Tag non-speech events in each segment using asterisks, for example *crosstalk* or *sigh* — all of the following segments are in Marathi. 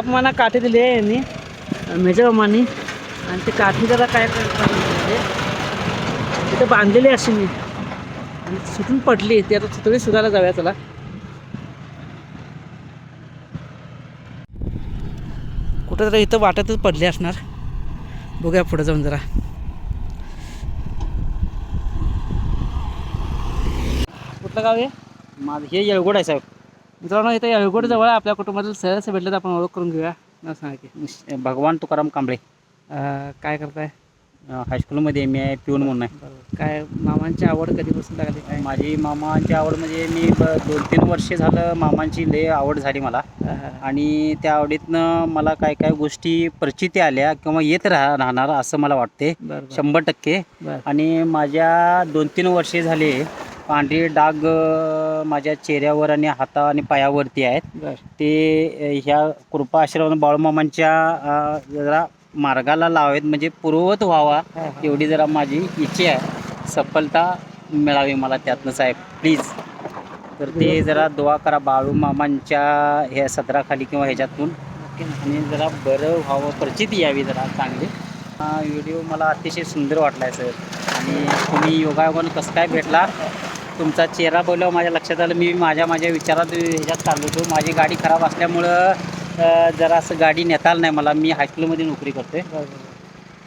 दुधापमाना काठी दिली आहे यांनी. मेजरमानी आणि ते काठी जरा काय म्हणजे तिथं बांधलेली अशी मी. आणि सुटून पडली. ती आता सुतळी सुधायला जाऊया चला. कुठं जरा इथं वाटतच पडली असणार. बघूया पुढे जाऊन जरा. कुठलं गाव आहे माझं हे येळगोड आहे साहेब. मित्रांनो इथं येळगोड जवळ आपल्या कुटुंबातील सहज भेटले तर आपण ओळख करून घेऊया. ना सांगा की. भगवान तुकाराम कांबळे. अं, काय करताय? अं, हायस्कूलमध्ये एम ए पिऊन म्हणून आहे. बरोबर. काय मामांची आवड कधीपासून लागली? काय माझी मामांची आवड म्हणजे मी ब- दोन तीन वर्षे झालं मामांची लय आवड झाली मला. हा, हा. आणि त्या आवडीतनं मला काय काय गोष्टी परिचिती आल्या किंवा येत राह राहणार असं मला वाटते. बरं बरं. शंभर टक्के. बरं. आणि माझ्या दोन तीन वर्षे झाले पांढरे डाग अं, माझ्या चेहऱ्यावर आणि हाता आणि पायावरती आहेत. ते ह्या कृपा आश्रम बाळूमामांच्या जरा मार्गाला लावावेत म्हणजे पूर्ववत व्हावा. एवढी जरा माझी इच्छा आहे. सफलता मिळावी मला त्यातनं साहेब प्लीज. तर ते जरा दुआ करा बाळूमामांच्या ह्या सदराखाली किंवा ह्याच्यातून. आणि जरा बरं व्हावं परिचिती यावी जरा चांगली. हा व्हिडिओ मला अतिशय सुंदर वाटला आहे सर आणि तुम्ही योगायोगानं कसं काय भेटला तुमचा चेहरा बोलल्यावर माझ्या लक्षात आलं मी माझ्या माझ्या विचारात ह्याच्यात चाललो होतो. माझी गाडी खराब असल्यामुळं जरा असं गाडी नेता आलं नाही मला. मी हायस्कूलमध्ये नोकरी करतोय. बरं, बरं.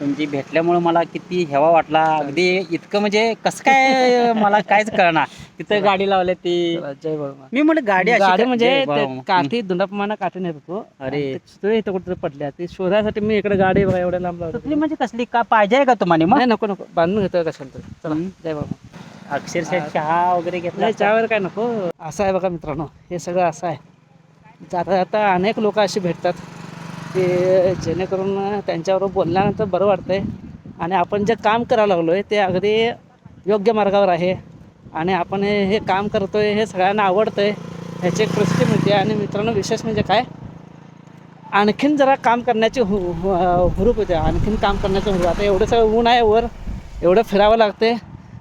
तुमची भेटल्यामुळं मला किती हेवा वाटला. अगदी इतकं म्हणजे कसं काय मला कायच कळणार तिथं गाडी लावल्या ती. जय बाळूमा मी म्हटलं गाडी अशी गाडी म्हणजे जय ते बाळूमामा. काठी दुंडापमाना काठी नेत होतो. अरे. आणि ते सुतळी इथं कुठं पडल्या. ते शोधायसाठी मी इकडे गाडी बघा एवढ्या लांब लावली. म्हणजे कसली? का पाहिजे का तुम्हाला? मग? नाही नको नको. बांधून घेतो कशाला तरी. चला हम्म. जय बाबा अक्षरशः चहा वगैरे घेतला नाही चहावर काय नको. असं आहे बघा मित्रांनो हे सगळं असं आहे. जाता जाता अनेक लोक अशी भेटतात की जेणेकरून त्यांच्याबरोबर बोलल्यानंतर बरं वाटतंय. आणि आपण जे काम करायला लागलो आहे ते अगदी योग्य मार्गावर आहे. आणि आपण हे काम करतोय हे सगळ्यांना आवडतं आहे ह्याची एक प्रसिद्धी मिळते. आणि मित्रांनो विशेष म्हणजे काय? आणखीन जरा काम करण्याची हु हु- हुरूप होते आणखीन काम करण्याचं हुरूप. आता एवढं सगळं ऊन आहे वर एवढं फिरावं लागते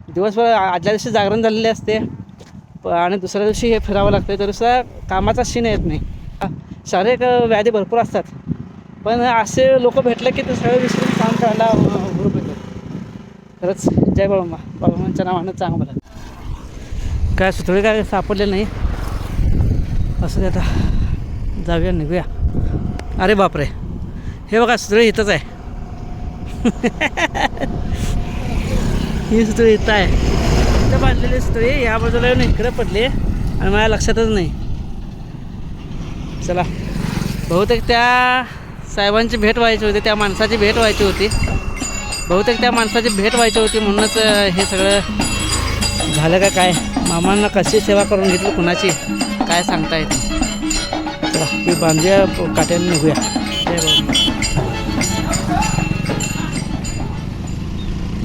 दिवसभर आदल्या दिवशी जागरण झालेले असते. प- आणि दुसऱ्या दिवशी हे फिरावं लागतं तर दुसरा कामाचा सीन येत नाही. शारीरिक व्याधी भरपूर असतात. पण असे लोक भेटले की ते सगळे विसरून काम करायला ग्रुप येतात खरंच जय बाळूमा. बाळूमांच्या नावानं चांग मला काय सुतळी काय सापडले नाही. असं ते आता. जाऊया निघूया. अरे बापरे. हे बघा सुतळी इथंच आहे. *laughs* ही सुतळी इथं आहे. इथं बांधलेली सुतळी या बाजूला येऊन इकडे पडली आणि माझ्या लक्षातच नाही. चला. बहुतेक त्या साहेबांची भेट व्हायची होती त्या माणसाची भेट व्हायची होती. बहुतेक त्या माणसाची भेट व्हायची होती म्हणूनच हे सगळं झालं का काय? मामांना कशी सेवा करून घेतली कुणाची? काय सांगता येते चला ती बांधूया काट्याने निघूया. जय बाबा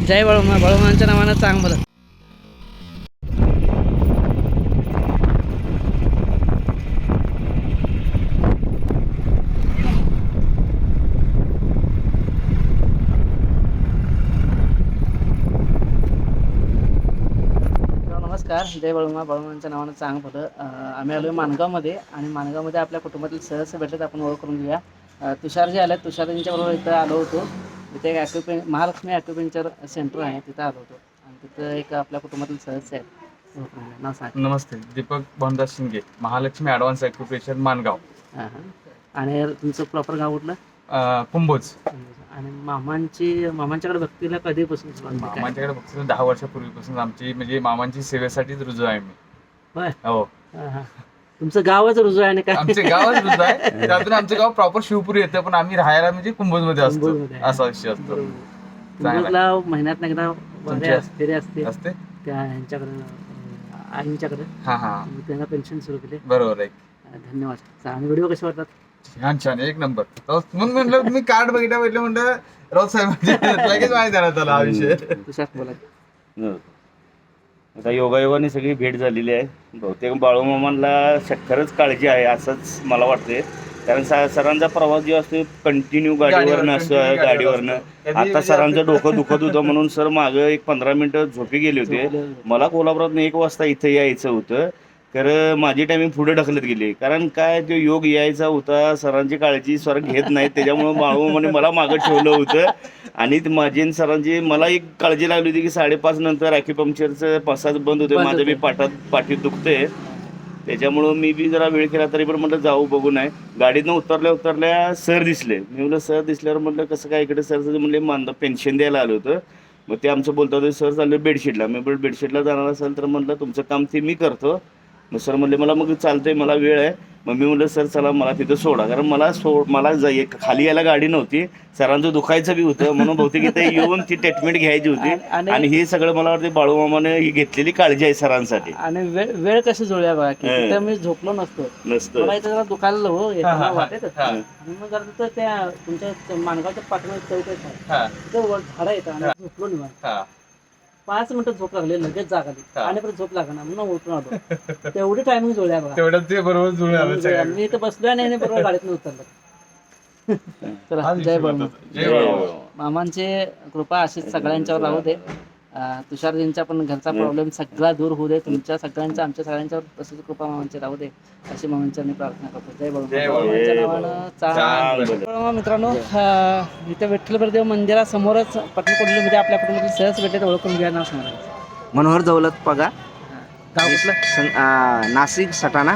जय बाळूमा बाळूमांच्या नावानं चांग बरं नमस्कार जय बळुमा बळुमांच्या नावानं चांग भलं आम्ही आलो माणगावमध्ये आणि माणगावमध्ये आपल्या कुटुंबातील सहज भेटत आपण ओळख करून घेऊया. तुषार जे आले तुषारजींच्या बरोबर इथं आलो होतो. तिथे एक ॲक्युपें महालक्ष्मी ॲक्युपेंचर सेंटर आहे तिथं आलो होतो आणि तिथं एक आपल्या कुटुंबातील सदस्य आहेत. नाव सांग नमस्ते दीपक भानदास शिंगे महालक्ष्मी ॲडव्हान्स ॲक्युपेशन मानगाव हां हां आणि तुमचं प्रॉपर गाव कुठलं अं, कुंभोज आणि मामांची मामांच्याकडे भक्तीला कधीपासून सुरुवात झाली? काय? मामांच्याकडे फक्त दहा वर्षापूर्वीपासून आमची म्हणजे मामांची सेवेसाठीच रुजू आहे मी होय हो हां, हां. तुमचं गावच रुजू आहे आणि काय? आमचे गावच रुजू आहे. *laughs* त्यातून आमचं गाव प्रॉपर शिवपुरी येतं पण आम्ही राहायला म्हणजे कुंभोजमध्ये असतो. कुंभोजमध्ये आहे. असा विषय असतो. चांगला. कुंभोजला महिन्यात एकदा तुमची वगैरे असते असते. त्या ह्यांच्याकडे आईंच्याकडे. हा हा. मी त्यांना पेन्शन सुरू केले. बरोबर आहे. धन्यवाद. आणि व्हिडिओ कसे वाटतात? छान छान. एक नंबर. राऊत- म्हणून म्हणलं तुम्ही कार्ड बघितलं म्हटलं म्हणलं राऊत साहेब लगेच माहिती देण्यात आला हा विषय. तुषार बोला. हो. आता योगायोगाने सगळी भेट झालेली आहे. बहुतेक बाळूमामांना श- खरंच काळजी आहे असंच मला वाटते कारण सरांचा प्रवास जो असतो कंटिन्यू गाडीवरनं गाडीवर गाडीवरनं. आता सरांचं *laughs* डोकं दुखत होतं म्हणून सर मागं एक पंधरा मिनिटं झोपी गेले होते. मला कोल्हापुरात एक वाजता इथं यायचं होतं. खरं माझी टायमिंग पुढे ढकलत गेली. कारण काय तो योग यायचा होता सरांची काळजी सर घेत नाहीत त्याच्यामुळं बाळू म्हणे मला मागं ठेवलं होतं. आणि माझी सरांची मला एक काळजी लागली होती की साडेपाच नंतर ॲक्युपंक्चरचं पासाच बंद होते माझं बी होते. पाठात पाठीत दुखते त्याच्यामुळं मी बी जरा वेळ केला तरी पण म्हटलं जाऊ बघू नाही. गाडीतनं उतरल्या उतरल्या सर दिसले. मी म्हटलं सर दिसल्यावर म्हटलं कसं काय इकडे सर म्हणले मान पेन्शन द्यायला आलं होतं. मग ते आमचं बोलता होते सर चालले बेडशीटला. मी बेडशीटला जाणार असेल तर म्हटलं तुमचं काम ते मी करतो. मग सर म्हणले मला मग चालतंय मला वेळ आहे. मग मी म्हटलं सर चला मला तिथं सोडा. कारण मला सोड मला जाय खाली यायला गाडी नव्हती. सरांचं दुखायचं बी होतं. म्हणून बहुतेक इथे *laughs* येऊन ती ट्रीटमेंट घ्यायची होती. आणि- हे सगळं मला वाटतं बाळूमामाने ही घेतलेली काळजी आहे सरांसाठी. आणि वेळ वेळ कशी जुळल्या बघा की. तिथं मी झोपलो नसतो. नसतं मला इथं जरा दुखायला हो. वाटेत मग जरा तिथं त्या तुमच्या मानगावच्या पाठीमध्ये चौक हा. तिथं झाडं येतं आणि झोपलो निवांत हा. पाच मिनिटं झोप लागली लगेच जाग आली. हा. आणि परत झोप लागणार म्हणून उठून आलो. तेवढी टायमिंग जुळल्या बघा. तेवढं ते बरोबर जुळून आलं सगळं मी इथं बसलोय आणि बरोबर गाडीतून उतरलो. *laughs* चला जय बाळू. जय बाळू. मामांचे कृपा अशीच सगळ्यांच्यावर राहू दे. तुषारजींचा पण घरचा प्रॉब्लेम सगळा दूर होऊ दे. तुमच्या सगळ्यांच्या आमच्या सगळ्यांच्यावर तशीच कृपा मामांची राहू दे. अशी मामांच्या प्रार्थना करतो. जय नावानं. तर मित्रांनो इथे विठ्ठलभरदेव मंदिरासमोरच पटणकोडलीमध्ये आपल्या कुटुंबातील सहज भेटले तर ओळखून घ्या नाव सांगा मनोहर दौलत पगा नाशिक सटाणा.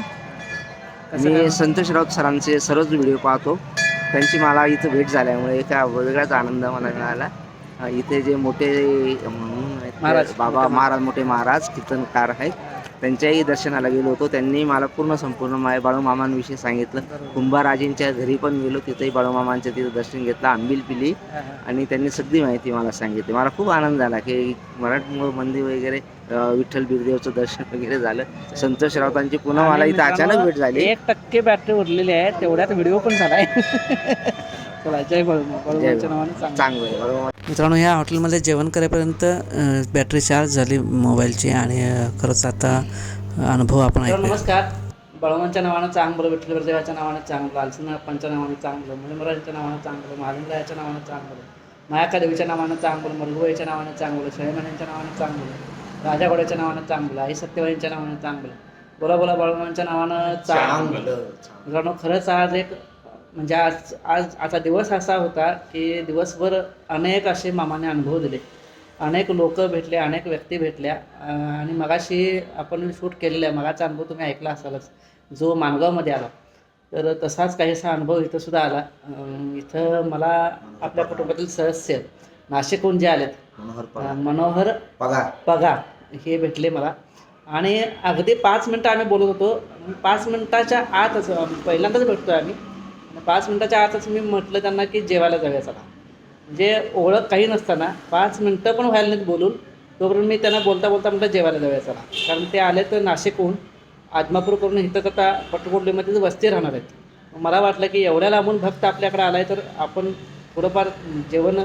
मी? संतोष राऊत सरांचे सर्वच व्हिडिओ पाहतो. त्यांची मला इथं भेट झाल्यामुळे एका वेगळाच आनंद मला मिळाला. इथे जे मोठे महाराज, बाबा महाराज मोठे महाराज कीर्तनकार आहेत. त्यांच्याही दर्शनाला गेलो होतो. त्यांनी मला पूर्ण संपूर्ण माय बाळूमामांविषयी सांगितलं. कुंभाराजींच्या घरी पण गेलो. तिथेही बाळूमामांच्या तिथं दर्शन घेतलं. आंबील पिली. आणि त्यांनी सगळी माहिती मला सांगितली. मला खूप आनंद झाला की मराठमोळ मंदिर वगैरे विठ्ठल बिरदेवचं दर्शन वगैरे झालं. संतोष राऊतांची पुन्हा मला इथं अचानक भेट झाली. एक टक्के बॅटरी उरलेली आहे. तेवढ्यात व्हिडिओ पण *laughs* नावाने सांगा चांगलं आहे. मित्रांनो ह्या हॉटेलमध्ये जेवण करेपर्यंत बॅटरी चार्ज झाली मोबाईलची आणि खरंच आता अनुभव आपण नमस्कार. बळवंच्या नावानं चांगलं विठ्ठल देवाच्या नावानं चांगलं लालसिंह अप्पांच्या नावानं चांगलं मुनिमराजांच्या नावानं चांगलं महालिंगरायाच्या नावानं चांगलं मायाका देवीच्या नावानं चांगलं मरगुबाईच्या नावानं चांगलं शयमान्यांच्या नावानं चांगलं राजा घोड्याच्या नावानं चांगलं आई सत्यवाईंच्या नावानं चांगलं. बोला बोला बाळूमांच्या नावानं चांगलं. मित्रांनो खरंच आज एक म्हणजे आज आज आता दिवस असा होता की दिवसभर अनेक असे मामाने अनुभव दिले. अनेक लोक भेटले अनेक व्यक्ती भेटल्या आणि मगाशी आपण शूट केलेलं आहे मगाचा अनुभव तुम्ही ऐकला असालच जो मानगावमध्ये आला. तर तसाच काहीसा अनुभव इथं सुद्धा आला. इथं मला आपल्या कुटुंबातील सदस्य नाशिकहून जे आलेत मनोहर पगार. पगार. हे भेटले मला. आणि अगदी पाच मिनटं आम्ही बोलत होतो. पाच मिनटाच्या आतच पहिल्यांदाच भेटतोय आम्ही. पाच मिनटाच्या आतच मी म्हटलं त्यांना की जेवायला जाऊया चला. म्हणजे ओळख काही नसताना पाच मिनटं पण व्हायला नाहीत बोलून तोपर्यंत मी त्यांना बोलता बोलता म्हटलं जेवायला जाऊया चला. कारण ते आले तर नाशिकहून आदमापूर करून इथं आता पटकोडलीमध्येच वस्ती राहणार आहेत. मला वाटलं की एवढ्या लांबून भक्त आपल्याकडे आला आहे तर आपण थोडंफार जेवण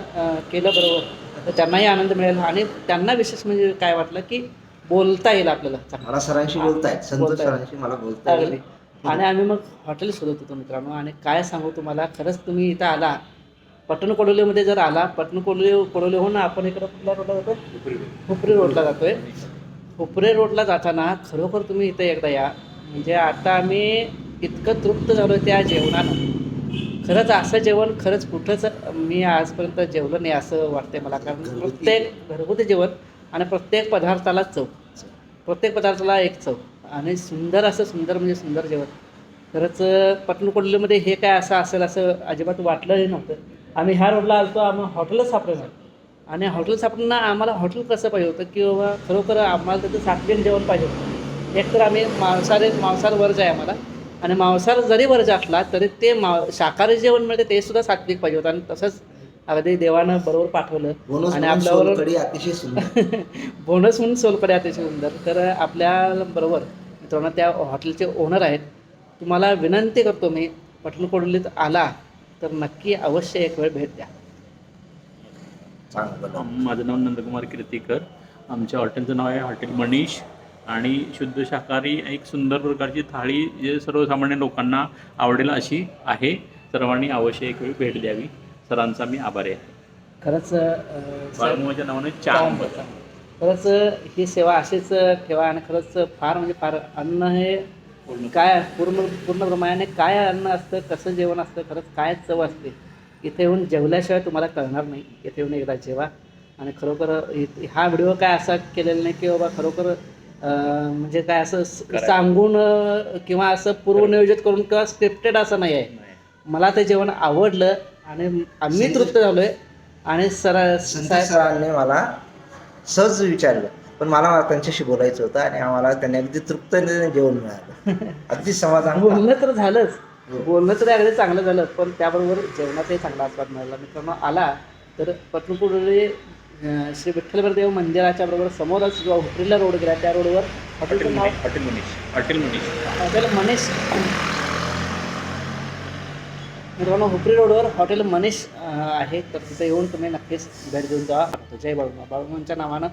केलं बरोबर. तर त्यांनाही आनंद मिळेल आणि त्यांना विशेष म्हणजे काय वाटलं की बोलता येईल आपल्याला. मला सरांशी बोलतायत. संतोष. सरांशी मला बोलता येईल. आणि आम्ही मग हॉटेल शोधत होतो मित्रांनो. आणि काय सांगू तुम्हाला खरंच तुम्ही इथं आला. पटण कोडोलीमध्ये जर आला पटण कोडोली कोडोलीहून आपण इकडं कुठल्या रोडला जातोय? हुपरी रोडला जातोय. हुपरे रोडला जाताना खरोखर तुम्ही इथं एकदा या. म्हणजे आता आम्ही इतकं तृप्त झालो त्या जेवणानं खरंच असं जेवण खरंच कुठंच मी आजपर्यंत जेवलं नाही असं वाटतंय मला. कारण प्रत्येक घरगुती जेवण आणि प्रत्येक पदार्थाला चव. प्रत्येक पदार्थाला एक चव. आणि सुंदर असं सुंदर म्हणजे सुंदर जेवण. खरंच पटणकोडलीमध्ये हे काय असं असेल असं अजिबात वाटलंही नव्हतं. आम्ही ह्या रोडला आलतो आम्ही हॉटेलच सापडलं आणि हॉटेल सापडणं आम्हाला हॉटेल कसं पाहिजे होतं की बाबा खरोखर आम्हाला त्याचं सात्विक जेवण पाहिजे होतं. एक तर आम्ही मांसाहारी मांसाहार वर्ज आहे आम्हाला. आणि मांसाहार जरी वर्ज असला तरी ते मा शाकाहारी जेवण मिळते ते सुद्धा सात्विक पाहिजे होतं. आणि तसंच अगदी देवानं बरोबर पाठवलं. बोनस आणि आपल्याबरोबर अतिशय सुंदर. *laughs* बोनस म्हणून सोलकडे अतिशय सुंदर. तर आपल्या बरोबर मित्रांनो त्या हॉटेलचे ओनर आहेत. तुम्हाला विनंती करतो मी पटण कोडलीत आला तर नक्की अवश्य एक वेळ भेट द्या. माझं नाव नंदकुमार कीर्तीकर. आमच्या हॉटेलचं नाव आहे हॉटेल मनीष. आणि शुद्ध शाकाहारी एक सुंदर प्रकारची थाळी जे सर्वसामान्य लोकांना आवडेल अशी आहे. सर्वांनी अवश्य एक वेळ भेट द्यावी. सरांचा मी आभारी आहे. खरंच बाळमुमाच्या नावाने बसा. खरंच ही सेवा अशीच ठेवा आणि खरंच फार म्हणजे फार अन्न हे काय पूर्ण पूर्ण प्रमाणाने काय अन्न असतं कसं जेवण असतं खरंच काय चव असते इथे येऊन जेवल्याशिवाय तुम्हाला कळणार नाही. इथे येऊन एकदा जेवा. आणि खरोखर हा व्हिडिओ काय असा केलेला नाही की बाबा खरोखर म्हणजे काय असं सांगून किंवा असं पूर्वनियोजित करून किंवा स्क्रिप्टेड असं नाही आहे. मला ते जेवण आवडलं आणि आम्ही तृप्त झालोय. आणि सर सरांनी मला सहज विचारलं. पण मला त्यांच्याशी बोलायचं होतं आणि आम्हाला त्यांनी अगदी तृप्ततेने जेवण मिळालं. *laughs* अगदी समाधान. बोलणं तर झालंच. बोलणं तर अगदी चांगलं झालं. पण त्याबरोबर जेवणाचाही चांगला आस्वाद मिळाला. मित्रांनो आला. तर पटणपुढे श्री विठ्ठलबरदेव मंदिराच्या बरोबर समोरच जो हुपरीला रोड गेला त्या रोडवर हॉटेलचं नाव hotel Manish. Hotel Manish. Hotel Manish. मित्रांनो हुपरी रोडवर हॉटेल मनीष अं, आहे. तर तिथे येऊन तुम्ही नक्कीच भेट देऊन जा. जय बाळूमा बाळूमांच्या नावानं